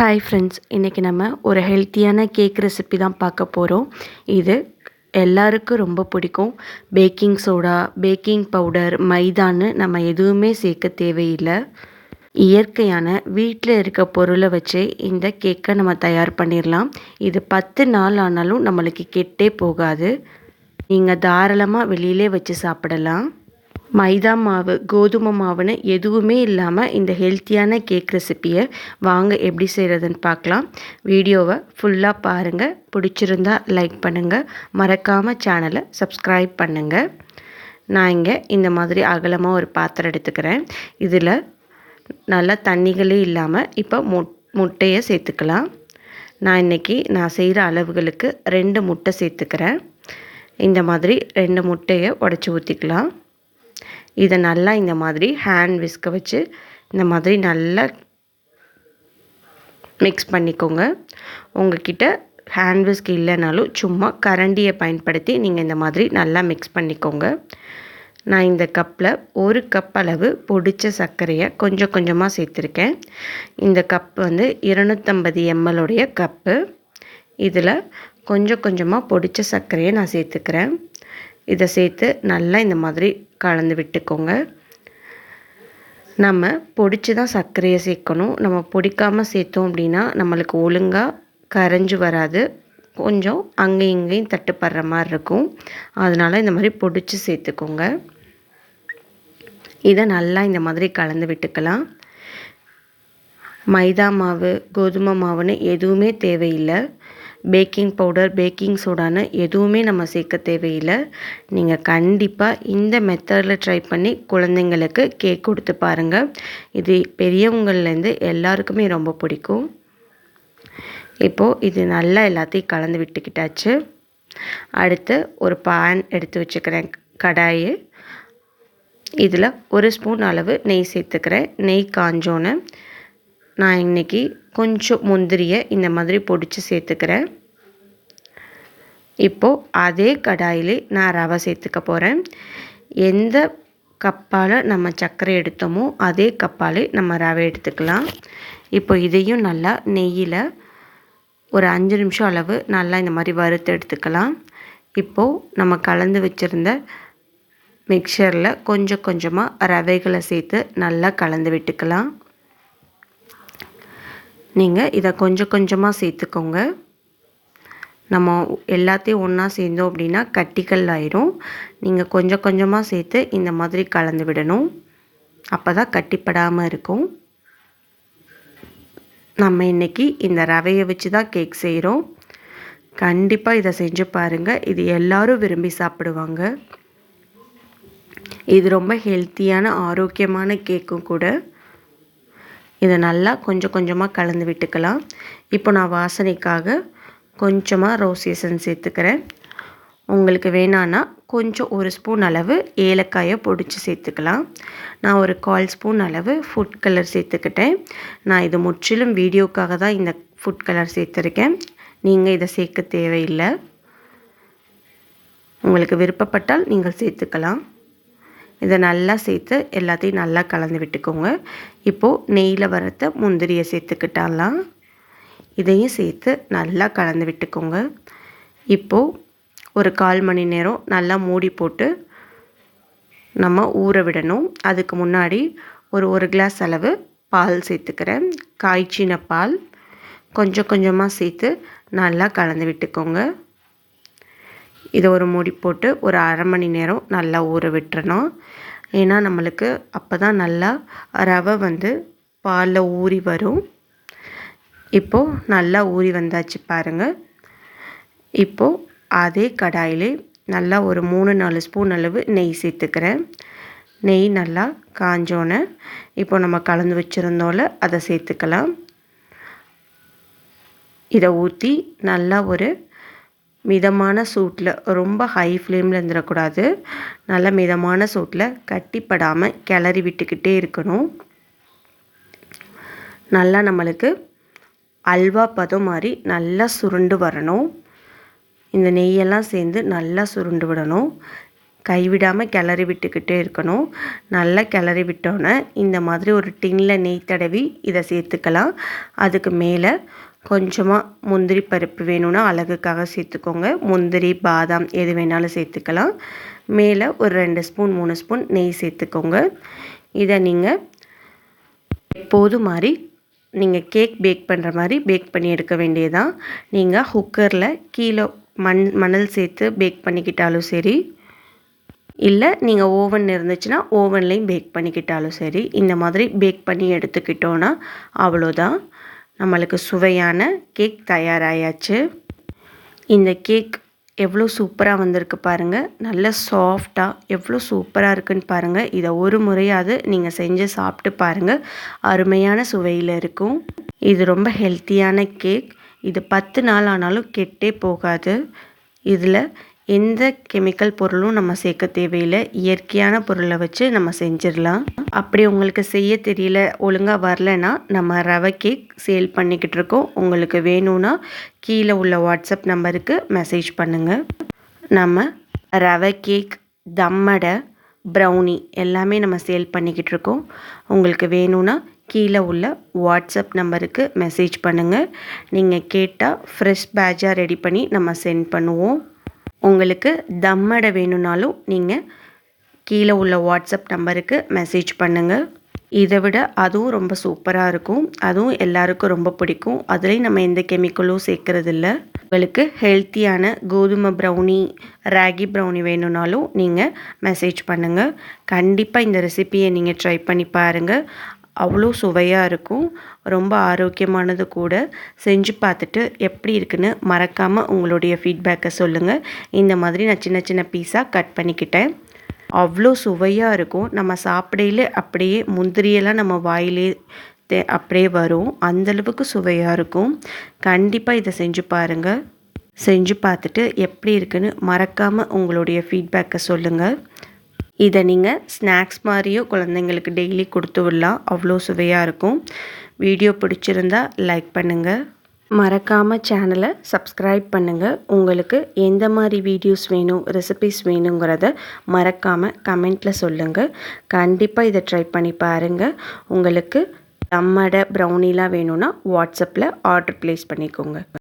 Hi friends இன்றைக்கி நம்ம ஒரு ஹெல்த்தியான கேக் ரெசிபி தான் பார்க்க போகிறோம் இது எல்லாருக்கும் ரொம்ப பிடிக்கும். பேக்கிங் சோடா பேக்கிங் பவுடர் மைதான்னு நம்ம எதுவுமே சேர்க்க தேவையில்லை. இயற்கையான வீட்டில் இருக்க பொருளை வச்சு இந்த கேக்கை நம்ம தயார் பண்ணிடலாம். இது பத்து நாள் ஆனாலும் நம்மளுக்கு கெட்டே போகாது. நீங்கள் தாராளமாக வெளியிலே வச்சு சாப்பிடலாம். மைதா மாவு கோதுமை மாவுன்னு எதுவுமே இல்லாமல் இந்த ஹெல்த்தியான கேக் ரெசிப்பியை வாங்க எப்படி செய்கிறதுன்னு பார்க்கலாம். வீடியோவை ஃபுல்லாக பாருங்கள் பிடிச்சிருந்தா லைக் பண்ணுங்கள் மறக்காமல் சேனலை சப்ஸ்கிரைப் பண்ணுங்கள் நான் இங்கே இந்த மாதிரி அகலமாக ஒரு பாத்திரம் எடுத்துக்கிறேன். இதில் நல்லா தண்ணிகளே இல்லாமல் இப்போ மு முட்டையை சேர்த்துக்கலாம். நான் இன்றைக்கி நான் செய்கிற அளவுகளுக்கு ரெண்டு முட்டை சேர்த்துக்கிறேன். இந்த மாதிரி ரெண்டு முட்டையை உடச்சி ஊற்றிக்கலாம் இதை நல்லா இந்த மாதிரி ஹேண்ட் விஸ்க வச்சு இந்த மாதிரி நல்லா மிக்ஸ் பண்ணிக்கோங்க. உங்ககிட்ட ஹேண்ட் விஸ்க் இல்லைனாலும் சும்மா கரண்டியை பயன்படுத்தி நீங்கள் இந்த மாதிரி நல்லா மிக்ஸ் பண்ணிக்கோங்க. நான் இந்த கப்பில் ஒரு கப் அளவு பொடித்த சர்க்கரையை கொஞ்சம் கொஞ்சமாக சேர்த்துருக்கேன். இந்த கப் வந்து இருநூற்றம்பது எம்எல்லுடைய கப்பு இதில் கொஞ்சம் கொஞ்சமாக பொடித்த சர்க்கரையை நான் சேர்த்துக்கிறேன். இதை சேர்த்து நல்லா இந்த மாதிரி கலந்து விட்டுக்கோங்க. நம்ம பொடிச்சு தான் சர்க்கரையை சேர்க்கணும். நம்ம பொடிக்காமல் சேர்த்தோம் அப்படின்னா நம்மளுக்கு ஒழுங்காக கரைஞ்சி வராது. கொஞ்சம் அங்கேயும் இங்கேயும் தட்டுப்படுற மாதிரி இருக்கும். அதனால் இந்த மாதிரி பொடிச்சு சேர்த்துக்கோங்க. இதை நல்லா இந்த மாதிரி கலந்து விட்டுக்கலாம். மைதா மாவு கோதுமை மாவுன்னு எதுவுமே தேவையில்லை. பேக்கிங் பவுடர் பேக்கிங் சோடான்னு எதுவுமே நம்ம சேர்க்க தேவையில்லை. நீங்கள் கண்டிப்பாக இந்த மெத்தடில் ட்ரை பண்ணி குழந்தைங்களுக்கு கேக் கொடுத்து பாருங்கள் இது பெரியவங்கள்லேருந்து எல்லாருக்குமே ரொம்ப பிடிக்கும். இப்போது இது நல்லா எல்லாத்தையும் கலந்து விட்டுக்கிட்டாச்சு. அடுத்து ஒரு பேன் எடுத்து வச்சுக்கிறேன் கடாயி. இதில் ஒரு ஸ்பூன் அளவு நெய் சேர்த்துக்கிறேன். நெய் காஞ்சோன்னு. நான் இன்றைக்கி கொஞ்சம் முந்திரியை இந்த மாதிரி பொடிச்சு சேர்த்துக்கிறேன். இப்போது அதே கடாயிலே நான் ரவை சேர்த்துக்க போகிறேன் எந்த கப்பால் நம்ம சர்க்கரை எடுத்தோமோ அதே கப்பாலே நம்ம ரவை எடுத்துக்கலாம். இப்போ இதையும் நல்லா நெய்யில் ஒரு அஞ்சு நிமிஷம் அளவு நல்லா இந்த மாதிரி வறுத்து எடுத்துக்கலாம். இப்போது நம்ம கலந்து வச்சுருந்த மிக்சரில் கொஞ்சம் கொஞ்சமாக ரவைகளை சேர்த்து நல்லா கலந்து விட்டுக்கலாம். நீங்கள் இதை கொஞ்சம் கொஞ்சமாக சேர்த்துக்கோங்க. நம்ம எல்லாத்தையும் ஒன்றா சேர்ந்தோம் அப்படின்னா கட்டிக்கல் ஆயிரும். நீங்கள் கொஞ்சம் கொஞ்சமாக சேர்த்து இந்த மாதிரி கலந்து விடணும். அப்போ தான் கட்டிப்படாமல் இருக்கும். நம்ம இன்றைக்கி இந்த ரவையை வச்சு தான் கேக் செய்கிறோம் கண்டிப்பாக இதை செஞ்சு பாருங்கள் இது எல்லோரும் விரும்பி சாப்பிடுவாங்க. இது ரொம்ப ஹெல்த்தியான ஆரோக்கியமான கேக்கும் கூட. இதை நல்லா கொஞ்சம் கொஞ்சமாக கலந்து விட்டுக்கலாம். இப்போ நான் வாசனைக்காக கொஞ்சமாக ரோஸ் எசன் சேர்த்துக்கிறேன். உங்களுக்கு வேணான்னா கொஞ்சம் ஒரு ஸ்பூன் அளவு ஏலக்காயை பொடிச்சு சேர்த்துக்கலாம். நான் ஒரு கால் ஸ்பூன் அளவு ஃபுட் கலர் சேர்த்துக்கிட்டேன். நான் இது முற்றிலும் வீடியோக்காக தான் இந்த ஃபுட் கலர் சேர்த்துருக்கேன். நீங்கள் இதை சேர்க்க தேவையில்லை. உங்களுக்கு விருப்பப்பட்டால் நீங்கள் சேர்த்துக்கலாம். இதை நல்லா சேர்த்து எல்லாத்தையும் நல்லா கலந்து விட்டுக்கோங்க. இப்போது நெய்யில் வரத்த முந்திரியை சேர்த்துக்கிட்டாலாம். இதையும் சேர்த்து நல்லா கலந்து விட்டுக்கோங்க. இப்போது ஒரு கால் மணி நேரம் நல்லா மூடி போட்டு நம்ம ஊற விடணும். அதுக்கு முன்னாடி ஒரு ஒரு கிளாஸ் அளவு பால் சேர்த்துக்கிறேன். காய்ச்சின பால் கொஞ்சம் கொஞ்சமாக சேர்த்து நல்லா கலந்து விட்டுக்கோங்க. இதை ஒரு மூடி போட்டு ஒரு அரை மணி நேரம் நல்லா ஊற விட்டுறணும். ஏன்னா நம்மளுக்கு அப்போ தான் நல்லா ரவை வந்து பாலில் ஊறி வரும். இப்போது நல்லா ஊறி வந்தாச்சு பாருங்கள் இப்போது அதே கடாயிலே நல்லா ஒரு மூணு நாலு ஸ்பூன் அளவு நெய் சேர்த்துக்கிறேன். நெய் நல்லா காஞ்சோன்னே இப்போ நம்ம கலந்து வச்சுருந்தோம்ல அதை சேர்த்துக்கலாம். இதை ஊற்றி நல்லா ஒரு மிதமான சூட்டில் ரொம்ப ஹை ஃப்ளேமில் இருந்துடக்கூடாது நல்ல மிதமான சூட்டில் கட்டிப்படாமல் கிளறி விட்டுக்கிட்டே இருக்கணும். நல்லா நம்மளுக்கு அல்வா பதம் மாதிரி நல்லா சுருண்டு வரணும். இந்த நெய்யெல்லாம் சேர்ந்து நல்லா சுருண்டு விடணும். கைவிடாமல் கிளறி விட்டுக்கிட்டே இருக்கணும். நல்லா கிளறி விட்டோன்னே இந்த மாதிரி ஒரு டின்னில் நெய் தடவி இதை சேர்த்துக்கலாம். அதுக்கு மேலே கொஞ்சமாக முந்திரி பருப்பு வேணும்னா அழகுக்காக சேர்த்துக்கோங்க. முந்திரி பாதாம் எது வேணாலும் சேர்த்துக்கலாம். மேலே ஒரு ரெண்டு ஸ்பூன் மூணு ஸ்பூன் நெய் சேர்த்துக்கோங்க. இதை நீங்கள் எப்போது மாதிரி நீங்கள் கேக் பேக் பண்ணுற மாதிரி பேக் பண்ணி எடுக்க வேண்டியதான் நீங்கள் குக்கரில் கீழே மண் மணல் சேர்த்து பேக் பண்ணிக்கிட்டாலும் சரி இல்லை நீங்கள் ஓவன் இருந்துச்சுன்னா ஓவன்லேயும் பேக் பண்ணிக்கிட்டாலும் சரி இந்த மாதிரி பேக் பண்ணி எடுத்துக்கிட்டோன்னா அவ்வளோதான். நம்மளுக்கு சுவையான கேக் தயாராகியாச்சு இந்த கேக் எவ்வளோ சூப்பராக வந்திருக்கு பாருங்கள் நல்ல சாஃப்டாக எவ்வளோ சூப்பராக இருக்குன்னு பாருங்கள் இதை ஒரு முறையாவது நீங்கள் செஞ்சு சாப்பிட்டு பாருங்கள் அருமையான சுவையில் இருக்கும். இது ரொம்ப ஹெல்த்தியான கேக் இது பத்து நாள் ஆனாலும் கெட்டே போகாது. இதில் எந்த கெமிக்கல் பொருளும் நம்ம சேர்க்க தேவையில்லை. இயற்கையான பொருளை வச்சு நம்ம செஞ்சிடலாம். அப்படி உங்களுக்கு செய்ய தெரியல ஒழுங்காக வரலன்னா நம்ம ரவை கேக் சேல் பண்ணிக்கிட்டு இருக்கோம். உங்களுக்கு வேணும்னா கீழே உள்ள வாட்ஸ்அப் நம்பருக்கு மெசேஜ் பண்ணுங்கள் நம்ம ரவை கேக் தம்மடை ப்ரௌனி எல்லாமே நம்ம சேல் பண்ணிக்கிட்டு இருக்கோம். உங்களுக்கு வேணும்னா கீழே உள்ள வாட்ஸ்அப் நம்பருக்கு மெசேஜ் பண்ணுங்கள் நீங்கள் கேட்டால் ஃப்ரெஷ் பேட்சாக ரெடி பண்ணி நம்ம சென்ட் பண்ணுவோம். உங்களுக்கு தம்மடை வேணும்னாலும் நீங்கள் கீழே உள்ள வாட்ஸ்அப் நம்பருக்கு மெசேஜ் பண்ணுங்கள் இதை விட அதுவும் ரொம்ப சூப்பராக இருக்கும். அதுவும் எல்லாருக்கும் ரொம்ப பிடிக்கும். அதுலேயும் நம்ம எந்த கெமிக்கலும் சேர்க்குறதில்ல. உங்களுக்கு ஹெல்த்தியான கோதுமை ப்ரௌனி ராகி ப்ரௌனி வேணும்னாலும் நீங்கள் மெசேஜ் பண்ணுங்கள் கண்டிப்பாக இந்த ரெசிப்பியை நீங்கள் ட்ரை பண்ணி பாருங்கள் அவ்வளோ சுவையாக இருக்கும். ரொம்ப ஆரோக்கியமானது கூட. செஞ்சு பார்த்துட்டு எப்படி இருக்குன்னு மறக்காமல் உங்களுடைய ஃபீட்பேக்கை சொல்லுங்கள் இந்த மாதிரி நான் சின்ன சின்ன பீஸாக கட் பண்ணிக்கிட்டேன். அவ்வளோ சுவையாக இருக்கும். நம்ம சாப்பிடையில அப்படியே முந்திரியெல்லாம் நம்ம வாயிலே தே அப்படியே வரும். அந்தளவுக்கு சுவையாக இருக்கும். கண்டிப்பாக இதை செஞ்சு பாருங்கள் செஞ்சு பார்த்துட்டு எப்படி இருக்குன்னு மறக்காமல் உங்களுடைய ஃபீட்பேக்கை சொல்லுங்கள் இதை நீங்கள் ஸ்நாக்ஸ் மாதிரியோ குழந்தைங்களுக்கு டெய்லி கொடுத்து விடலாம். அவ்வளோ சுவையாக இருக்கும். வீடியோ பிடிச்சிருந்தா லைக் பண்ணுங்கள் மறக்காமல் சேனலை சப்ஸ்கிரைப் பண்ணுங்கள் உங்களுக்கு எந்த மாதிரி வீடியோஸ் வேணும் ரெசிபிஸ் வேணுங்கிறத மறக்காமல் கமெண்ட்டில் சொல்லுங்கள் கண்டிப்பாக இதை ட்ரை பண்ணி பாருங்கள் உங்களுக்கு தம்மடை ப்ரௌனிலாம் வேணும்னா வாட்ஸ்அப்பில் ஆர்டர் ப்ளேஸ் பண்ணிக்கோங்க.